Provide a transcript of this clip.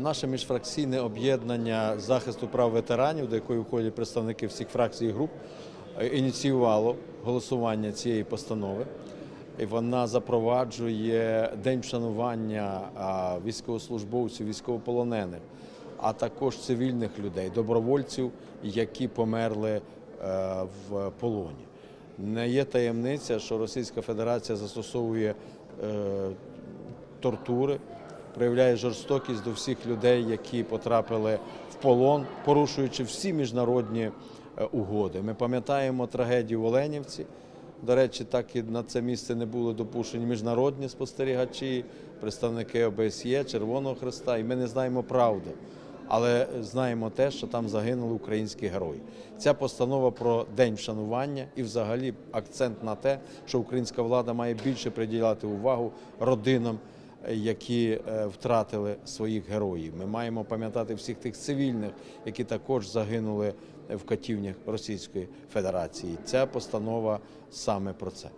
Наше міжфракційне об'єднання захисту прав ветеранів, до якої входять представники всіх фракцій і груп, ініціювало голосування цієї постанови. І вона запроваджує день вшанування військовослужбовців, військовополонених, а також цивільних людей, добровольців, які померли е, в полоні. Не є таємниця, що Російська Федерація застосовує е, тортури, проявляє жорстокість до всіх людей, які потрапили в полон, порушуючи всі міжнародні е, угоди. Ми пам'ятаємо трагедію в Оленівці. До речі, так і на це місце не були допущені міжнародні спостерігачі, представники ОБСЄ, Червоного Христа, і ми не знаємо правди. Але знаємо те, що там загинули українські герої. Ця постанова про день вшанування і, взагалі, акцент на те, що українська влада має більше приділяти увагу родинам, які е, втратили своїх героїв. Ми маємо пам'ятати всіх тих цивільних, які також загинули в катівнях Російської Федерації. Ця постанова саме про це.